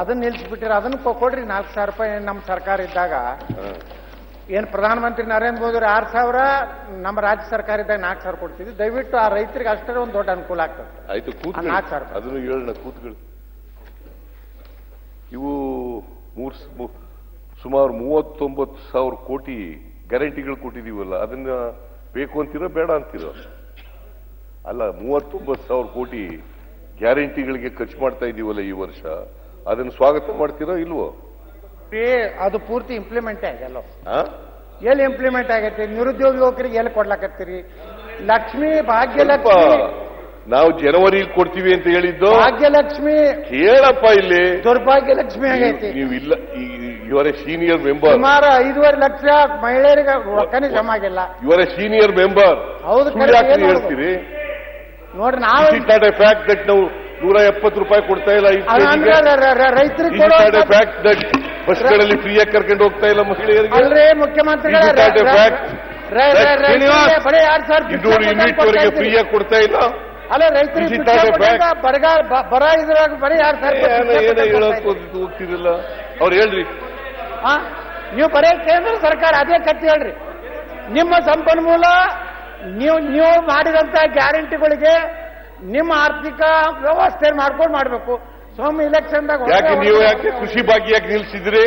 ಅದನ್ನ ನಿಲ್ಸ್ಬಿಟ್ಟಿರ ಅದನ್ನ ಕೊಡ್ರಿ ನಾಲ್ಕು ಸಾವಿರ ರೂಪಾಯಿ ನಮ್ಮ ಸರ್ಕಾರ ಇದ್ದಾಗ. ಏನು ಪ್ರಧಾನಮಂತ್ರಿ ನರೇಂದ್ರ ಮೋದಿ ಆರು ಸಾವಿರ ನಮ್ಮ ರಾಜ್ಯ ಸರ್ಕಾರ ಇದ್ದಾಗ ನಾಲ್ಕು ಸಾವಿರ ಕೊಡ್ತಿದ್ವಿ. ದಯವಿಟ್ಟು ಆ ರೈತರಿಗೆ ಅಷ್ಟೇ ಒಂದು ದೊಡ್ಡ ಅನುಕೂಲ ಆಗ್ತದೆ. ಆಯ್ತು ನಾಲ್ಕು ಸಾವಿರ. ಅದನ್ನು ಹೇಳೋಣ ಕೂತ್ಕೊಳ್ಳಿ. ಇವು ಮೂರ್ ಸುಮಾರು ಮೂವತ್ತೊಂಬತ್ತು ಸಾವಿರ ಕೋಟಿ ಗ್ಯಾರಂಟಿಗಳು ಕೊಟ್ಟಿದೀವಲ್ಲ ಅದನ್ನ ಬೇಕು ಅಂತೀರೋ ಬೇಡ ಅಂತೀರೋ? ಅಲ್ಲ ಮೂವತ್ತೊಂಬತ್ತು ಸಾವಿರ ಕೋಟಿ ಗ್ಯಾರಂಟಿಗಳಿಗೆ ಖರ್ಚು ಮಾಡ್ತಾ ಇದೀವಲ್ಲ ಈ ವರ್ಷ. ಅದನ್ನು ಸ್ವಾಗತ ಮಾಡ್ತೀರೋ ಇಲ್ವೋ? ಏ, ಅದು ಪೂರ್ತಿ ಇಂಪ್ಲಿಮೆಂಟ್ ಆಗಲ್ಲ ಆ? ಎಲ್ಲಿ ಇಂಪ್ಲಿಮೆಂಟ್ ಆಗೈತಿ ನಿರುದ್ಯೋಗ ಯುವಕರಿಗೆ ಎಲ್ಲಿ ಕೊಡ್ಲಾಕತ್ತೀರಿ? ಲಕ್ಷ್ಮಿ ಸ್ವಲ್ಪ ಭಾಗ್ಯಲಕ್ಷ್ಮಿ ನಾವು ಜನವರಿ ಕೊಡ್ತೀವಿ ಅಂತ ಹೇಳಿದ್ದು. ಭಾಗ್ಯಲಕ್ಷ್ಮಿ. ಕೇಳಪ್ಪ ಇಲ್ಲಿ. ದುರ್ಭಾಗ್ಯಲಕ್ಷ್ಮಿ ಆಗೈತಿ. ನೀವು ಇಲ್ಲ ಇವರ ಸೀನಿಯರ್ ಮೆಂಬರ್ ಸುಮಾರು ಐದೂವರೆ ಲಕ್ಷ ಮಹಿಳೆಯರಿಗೆ ರೊಕ್ಕನೇ ಜಮಾ ಆಗಿಲ್ಲ. ಇವರ ಸೀನಿಯರ್ ಮೆಂಬರ್ ಹೌದು ಸುಳ್ಳು ಯಾಕೆ ಏನ್ ಹೇಳ್ತೀರಿ? ನೋಡ್ರಿ ನಾವು it not a fact that ನಾವು ನೂರ ಎಪ್ಪತ್ತು ರೂಪಾಯಿ ಕೊಡ್ತಾ ಇಲ್ಲ ರೈತರಿಗೆ ಫ್ಯಾಕ್ಟ್ ದಟ್ ಬಸ್ಗಳಲ್ಲಿ ಫ್ರೀಯಾಗಿ ಕರ್ಕೊಂಡು ಹೋಗ್ತಾ ಇಲ್ಲ ಮಹಿಳೆಯರಿಗೆ. ಮುಖ್ಯಮಂತ್ರಿಗಳ ಇನ್ನೂರು ಯೂನಿಟ್ ವರೆಗೆ ಫ್ರೀಯಾಗಿ ಕೊಡ್ತಾ ಇಲ್ಲ. ಅಲ್ಲ ರೈತರಿಗೆ? ಬರಗಾಲ ಬರ ಇದ್ರಾಗ ಬರೀ ಯಾರು ಸರ್ ಏನೇ ಹೇಳಕ್ ಕೊಡ್ತಾ ಹೋಗ್ತಿರಲ್ಲ ಅವ್ರು ಹೇಳ್ರಿ? ನೀವು ಬರೇ ಕೇಂದ್ರ ಸರ್ಕಾರ ಅದೇ ಕತ್ತಿ ಹೇಳ್ರಿ. ನಿಮ್ಮ ಸಂಪನ್ಮೂಲ ನೀವು ನೀವು ಮಾಡಿದಂತ ಗ್ಯಾರಂಟಿಗಳಿಗೆ ನಿಮ್ಮ ಆರ್ಥಿಕ ವ್ಯವಸ್ಥೆ ಮಾಡ್ಕೊಂಡು ಮಾಡ್ಬೇಕು. ಸೋಮ ಇಲೆಕ್ಷನ್ದಾಗ ಯಾಕೆ ನೀವು ಯಾಕೆ ಕೃಷಿ ಭಾಗ್ಯ ಯಾಕೆ ನಿಲ್ಸಿದ್ರಿ?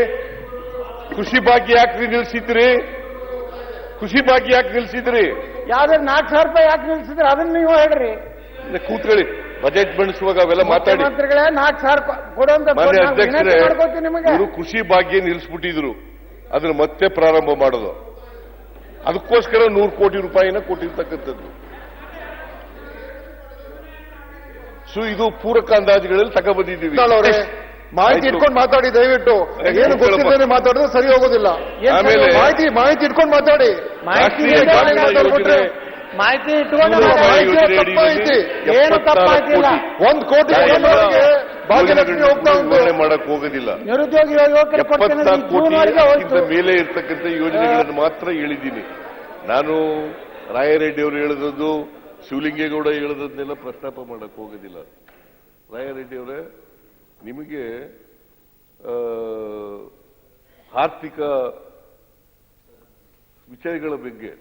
ಕೃಷಿ ಭಾಗ್ಯ ಯಾಕೆ ನಿಲ್ಸಿದ್ರಿ? ಕೃಷಿ ಭಾಗ್ಯ ಯಾಕೆ ನಿಲ್ಸಿದ್ರಿ? ಯಾವ್ದಾದ್ರು ನಾಲ್ಕು ಸಾವಿರ ರೂಪಾಯಿ ಯಾಕೆ ನಿಲ್ಸಿದ್ರಿ? ಅದನ್ನ ನೀವು ಹೇಳ್ರಿ. ಕೂತ್ಕೊಳ್ಳಿ. ಬಜೆಟ್ ಮಂಡಿಸುವಾಗ ಅವೆಲ್ಲ ಮಾತಾಡಿ. ನಾಲ್ಕು ಸಾವಿರ ಕೊಡುವಂತ ಕೃಷಿ ಭಾಗ್ಯ ನಿಲ್ಲಿಸ್ಬಿಟ್ಟಿದ್ರು ಅದನ್ನ ಮತ್ತೆ ಪ್ರಾರಂಭ ಮಾಡೋದು. ಅದಕ್ಕೋಸ್ಕರ ನೂರು ಕೋಟಿ ರೂಪಾಯಿನ ಕೊಟ್ಟಿರ್ತಕ್ಕಂಥದ್ದು. ಸೊ ಇದು ಪೂರಕ ಅಂದಾಜುಗಳಲ್ಲಿ ತಗೊಬಂದಿದ್ದೀವಿ ಬಂದಿದ್ದೀವಿ. ಮಾಹಿತಿ. ಇಟ್ಕೊಂಡು ಮಾತಾಡಿ ದಯವಿಟ್ಟು. ಏನು ಗೊತ್ತಿಲ್ಲದೆ ಗೊತ್ತಿದ್ದೇನೆ ಮಾತಾಡಿದ್ರೆ ಸರಿ ಹೋಗೋದಿಲ್ಲ. ಆಮೇಲೆ ಮಾಹಿತಿ ಮಾಹಿತಿ ಇಟ್ಕೊಂಡು ಮಾತಾಡಿ. ಮಾಹಿತಿ ಮಾಹಿತಿ ಏನು ತಪ್ಪಾಯ್ತಿಲ್ಲ. ಒಂದ್ ಕೋಟಿ ಭಾಗ್ಯಲಕ್ಷ್ಮಿ ಹೋಗ್ತಾ ಉಂಟು. ಮಾಡಕ್ ಹೋಗೋದಿಲ್ಲ. ನಿರುದ್ಯೋಗಿ ಎಪ್ಪತ್ನಾಲ್ಕು ಮೇಲೆ ಇರ್ತಕ್ಕಂಥ ಯೋಜನೆಗಳನ್ನು ಮಾತ್ರ ಹೇಳಿದ್ದೀನಿ. ನಾನು ರಾಯರೆಡ್ಡಿ ಅವರು ಹೇಳಿದದ್ದು ಶಿವಲಿಂಗೇಗೌಡ ಹೇಳದನ್ನೆಲ್ಲ ಪ್ರಸ್ತಾಪ ಮಾಡಕ್ ಹೋಗೋದಿಲ್ಲ. ರಾಯರೆಡ್ಡಿ ಅವರೇ, ನಿಮಗೆ ಆರ್ಥಿಕ ವಿಚಾರಗಳ ಬಗ್ಗೆ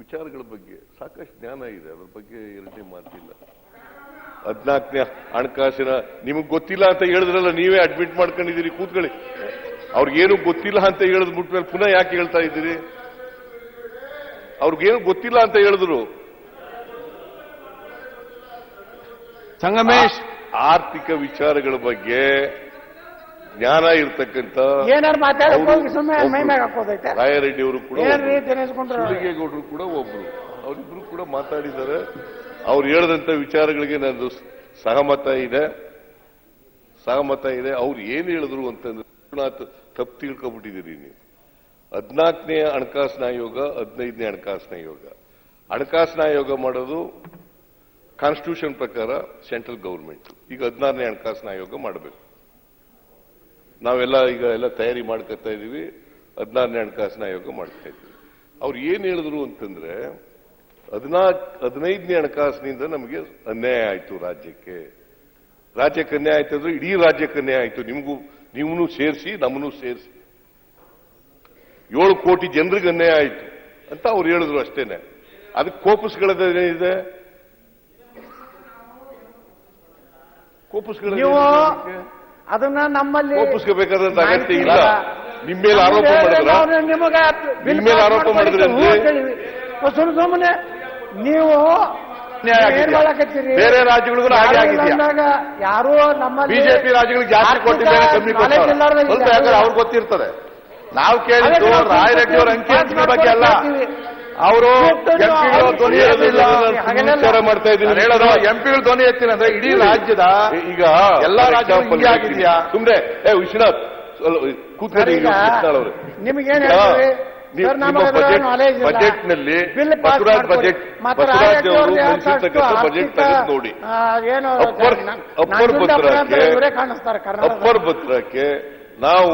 ವಿಚಾರಗಳ ಬಗ್ಗೆ ಸಾಕಷ್ಟು ಜ್ಞಾನ ಇದೆ. ಅದ್ರ ಬಗ್ಗೆ ಎರಡನೇ ಮಾತಿಲ್ಲ. ಹದಿನಾಲ್ಕನೇ ಹಣಕಾಸಿನ, ನಿಮಗೆ ಗೊತ್ತಿಲ್ಲ ಅಂತ ಹೇಳಿದ್ರಲ್ಲ, ನೀವೇ ಅಡ್ಮಿಟ್ ಮಾಡ್ಕೊಂಡಿದ್ದೀರಿ, ಕೂತ್ಕೊಳ್ಳಿ. ಅವ್ರಿಗೇನು ಗೊತ್ತಿಲ್ಲ ಅಂತ ಹೇಳಿದ್ ಮುಟ್ಮೇಲೆ ಪುನಃ ಯಾಕೆ ಹೇಳ್ತಾ ಇದ್ದೀರಿ? ಅವ್ರಿಗೇನು ಗೊತ್ತಿಲ್ಲ ಅಂತ ಹೇಳಿದ್ರು ಸಂಗಮೇಶ್! ಆರ್ಥಿಕ ವಿಚಾರಗಳ ಬಗ್ಗೆ ಜ್ಞಾನ ಇರ್ತಕ್ಕಂಥ ಏನಾರು ಮಾತಾಡೋದು ಸುಮ್ಮನೆ ಮೈ. ಮ್ಯಾಗ ಹಾಕೋದೈತೆ ರಾಯರೆಡ್ಡಿ ಅವರು ಕೂಡ ಗೌಡರು ಒಬ್ರು. ಕೂಡ ಒಬ್ರು. ಅವರಿಬ್ರು ಕೂಡ ಮಾತಾಡಿದ್ದಾರೆ. ಅವ್ರು ಹೇಳಿದಂತ ವಿಚಾರಗಳಿಗೆ ನಂದು ಸಹಮತ ಇದೆ. ಸಹಮತ ಇದೆ. ಅವ್ರು ಏನ್ ಹೇಳಿದ್ರು ಅಂತಂದ್ರೆ ತಪ್ಪು ತಿಳ್ಕೊಬಿಟ್ಟಿದ್ದೀರಿ ನೀವು. ಹದಿನಾಲ್ಕನೇ ಹಣಕಾಸಿನ ಆಯೋಗ ಹದಿನೈದನೇ ಹಣಕಾಸಿನ ಆಯೋಗ. ಹಣಕಾಸಿನ ಆಯೋಗ ಮಾಡೋದು ಕಾನ್ಸ್ಟಿಟ್ಯೂಷನ್ ಪ್ರಕಾರ ಸೆಂಟ್ರಲ್ ಗೌರ್ಮೆಂಟ್ ಈಗ ಹದಿನಾರನೇ ಹಣಕಾಸಿನ ಆಯೋಗ ಮಾಡಬೇಕು. ನಾವೆಲ್ಲ ಈಗ ಎಲ್ಲ ತಯಾರಿ ಮಾಡ್ಕೊತಾ ಇದ್ದೀವಿ ಹದಿನಾರನೇ ಹಣಕಾಸಿನ ಆಯೋಗ ಮಾಡ್ತಾ ಇದ್ದೀವಿ ಅವ್ರು ಏನ್ ಹೇಳಿದ್ರು ಅಂತಂದ್ರೆ ಹದಿನಾಲ್ಕು ಹದಿನೈದನೇ ಹಣಕಾಸಿನಿಂದ ನಮಗೆ ಅನ್ಯಾಯ ಆಯ್ತು ರಾಜ್ಯಕ್ಕೆ. ರಾಜ್ಯಕ್ಕೆ ಅನ್ಯಾಯ ಆಯ್ತು ಅಂದ್ರೆ ಇಡೀ ರಾಜ್ಯಕ್ಕೆ ಅನ್ಯಾಯ ಆಯ್ತು. ನಿಮಗೂ ನೀವು ಸೇರಿಸಿ ನಮ್ಮನ್ನು ಸೇರಿಸಿ. ಏಳು ಕೋಟಿ ಜನರಿಗೆ ಅನ್ಯಾಯ ಆಯ್ತು ಅಂತ ಅವ್ರು ಹೇಳಿದ್ರು ಅಷ್ಟೇನೆ. ಅದಕ್ಕೆ ಕೋಪಿಸ್ಗಳೇನಿದೆ ಕೋಪಿಸ್ಗಳೇನಿದೆ ನೀವು ಅದನ್ನ ನಮ್ಮಲ್ಲಿ ಒಪ್ಪಿಸ್ಕೋಬೇಕಾದಂತ ಅಗತ್ಯ ಇಲ್ಲ. ನಿಮ್ಮ ಮೇಲೆ ಆರೋಪ ಮಾಡಿದ್ರೆ? ಮಾಡಿದ್ರ ನಿಮಗೆ ನಿಮ್ಮ ಮೇಲೆ ಆರೋಪ ಕೇಳಿವಿ. ಸುಮ್ ಸುಮ್ಮನೆ ನೀವು ಆಗಿದ್ಯಾ? ಬೇರೆ ರಾಜ್ಯಗಳಿಗೂ ಹಾಗೆ ಯಾರು ನಮ್ಮ ಯಾರು ನಮ್ಮಲ್ಲಿ ಬಿಜೆಪಿ ರಾಜ್ಯಗಳಿಗೆ ಜಾಸ್ತಿ ಕೊಟ್ಟಿದ್ದಾರೆ ಕೊಟ್ಟಿದ್ದೇನೆ ಕಮ್ಮಿ ಕೊಟ್ಟಿದ್ದಾರೆ ಅವ್ರಿಗೆ ಗೊತ್ತಿರ್ತದೆ. ನಾವು ಕೇಳಿದ್ದು ನಾವು ರಾಯರೆಡ್ಡಿ ಅವರ ಅಂಕಿ ಅಂಶಗಳ ಬಗ್ಗೆ ಅಲ್ಲ. ಅವರು ಧ್ವನಿ ಎತ್ತಿಲ್ಲ. ವಿಚಾರ ಮಾಡ್ತಾ ಇದ್ದೀನಿ. ಹೇಳೋದು ಎಂಪಿಗಳು ಧ್ವನಿ ಎತ್ತಿನ ಅಂದ್ರೆ ಇಡೀ ರಾಜ್ಯದ ಈಗ ಎಲ್ಲಾ ರಾಜ್ಯ ಆಗಿದ್ಯಾ? ಸುಮ್ನೆ ಏ ವಿಶ್ವನಾಥ್ ಕೂತ್ಕೊಳ್ಳಿ. ನಿಮ್ಗೇನ್ ಬಜೆಟ್ನಲ್ಲಿ ಬಸವರಾಜ್ ಬಜೆಟ್ ಬಸವರಾಜ್ ಅವರು ಬಜೆಟ್ ತೆಗೆದು ನೋಡಿ. ಅಪ್ಪರ್ ನ- ಅಪ್ಪರ್ ಭದ್ರಕ್ಕೆ ನಾವು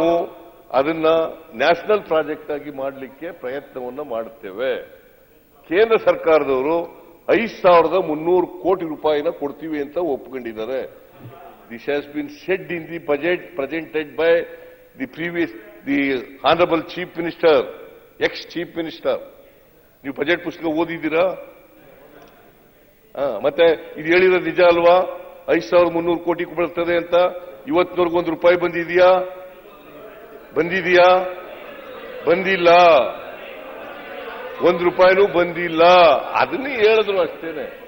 ಅದನ್ನ ನ್ಯಾಷನಲ್ ಪ್ರಾಜೆಕ್ಟ್ ಆಗಿ ಮಾಡಲಿಕ್ಕೆ ಪ್ರಯತ್ನವನ್ನ ಮಾಡುತ್ತೇವೆ. ಕೇಂದ್ರ ಸರ್ಕಾರದವರು ಐದು ಸಾವಿರದ ಮುನ್ನೂರು ಕೋಟಿ ರೂಪಾಯಿನ ಕೊಡ್ತೀವಿ ಅಂತ ಒಪ್ಕೊಂಡಿದ್ದಾರೆ. This has been said in the budget presented by the previous the honourable chief minister ex chief minister ನೀವು ಬಜೆಟ್ ಪುಸ್ತಕ ಓದಿದ್ದೀರಾ? ಮತ್ತೆ ಇದು ಹೇಳಿರೋ ನಿಜ ಅಲ್ವಾ? ಐದು ಸಾವಿರದ ಮುನ್ನೂರು ಕೋಟಿ ಬರ್ತದೆ ಅಂತ? ಇವತ್ತಿನವರೆಗೂ ಒಂದು ರೂಪಾಯಿ ಬಂದಿದೆಯಾ? ಬಂದಿದೆಯಾ? ಬಂದಿಲ್ಲ. ಒಂದು ರೂಪಾಯಿನೂ ಬಂದಿಲ್ಲ. ಅದನ್ನೇ ಹೇಳಿದ್ರು ಅಷ್ಟೇನೆ.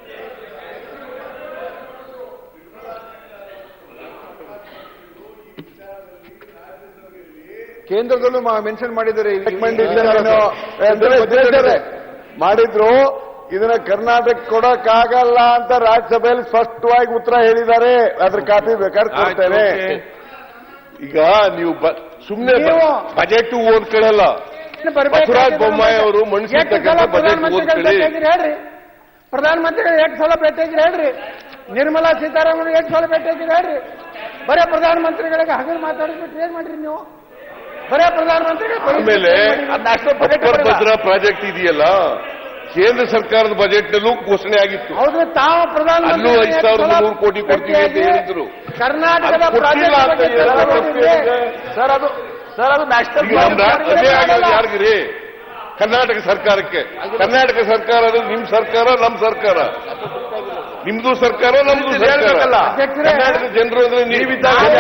ಕೇಂದ್ರದಲ್ಲೂ ಮೆನ್ಷನ್ ಮಾಡಿದ್ದಾರೆ ಮಾಡಿದ್ರು. ಇದನ್ನ ಕರ್ನಾಟಕ ಕೊಡಕ್ಕಾಗಲ್ಲ ಅಂತ ರಾಜ್ಯಸಭೆಯಲ್ಲಿ ಸ್ಪಷ್ಟವಾಗಿ ಉತ್ತರ ಹೇಳಿದ್ದಾರೆ. ಅದ್ರ ಕಾಪಿ ಬೇಕಾದ್ರೆ ಕೊಡ್ತೇನೆ. ಈಗ ನೀವು ನೀವು- ಬಜೆಟ್ ಓದ್ಕೊಳ್ಳಲ್ಲ. ಬಸವರಾಜ ಬೊಮ್ಮಾಯಿ ಅವರು ಮಣ್ಣಿಸಿರ್ತಕ್ಕಂಥ ಬಜೆಟ್ ಓದ್ಕೊಳ್ಳಿ. ಹೇಳ್ರಿ. ಪ್ರಧಾನಮಂತ್ರಿಗಳು ಎಷ್ಟು ಸಲ ಭೇಟಿಯಾಗಿ ಹೇಳ್ರಿ. ನಿರ್ಮಲಾ ಸೀತಾರಾಮನ್ ಎಷ್ಟು ಸಲ ಭೇಟಿಯಾಗಿ ಹೇಳ್ರಿ. ಬರೇ ಪ್ರಧಾನಮಂತ್ರಿಗಳಿಗೆ ಹಗಲು ಮಾತಾಡಿಸ್ಬಿಟ್ಟು ಏನ್ ಮಾಡ್ರಿ ನೀವು? ಬರೇ ಪ್ರಧಾನಮಂತ್ರಿಗಳು ಆಮೇಲೆ ಭದ್ರಾ ಪ್ರಾಜೆಕ್ಟ್ ಇದೆಯಲ್ಲ? ಕೇಂದ್ರ ಸರ್ಕಾರದ ಬಜೆಟ್ ನಲ್ಲೂ ಘೋಷಣೆ ಆಗಿತ್ತು. ತಾವು ಪ್ರಧಾನಮಂತ್ರಿ ಅಲ್ಲೂ ಐದು ಸಾವಿರದ ನೂರು ಕೋಟಿ ಕೊಡ್ತೀವಿ ಅಂತ ಹೇಳಿದ್ರು. ಕರ್ನಾಟಕದ ಸರ್ ಅದು ಸರ್ ಅದು ನ್ಯಾಷನಲ್ ಅದೇ ಆಗೋದು ಯಾರಿಗ್ರಿ? ಕರ್ನಾಟಕ ಸರ್ಕಾರಕ್ಕೆ. ಕರ್ನಾಟಕ ಸರ್ಕಾರ ಅಂದ್ರೆ ನಿಮ್ ಸರ್ಕಾರ ನಮ್ ಸರ್ಕಾರ. ನಿಮ್ದು ಸರ್ಕಾರ ನಮ್ದು ಹೇಳ್ಬೇಕಲ್ಲ. ಅಧ್ಯಕ್ಷರೇ, ಕರ್ನಾಟಕ ಜನರು ಅಂದ್ರೆ ನೀವಿದ್ದಾಗ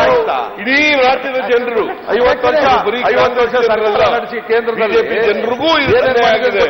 ಇಡೀ ರಾಜ್ಯದ ಜನರು. ಐವತ್ತು ವರ್ಷ ಬರೀ ಐವತ್ತು ವರ್ಷ. ನಡೆಸಿ ಕೇಂದ್ರದಲ್ಲಿ ಜನರಿಗೂ ಆಗಿದೆ.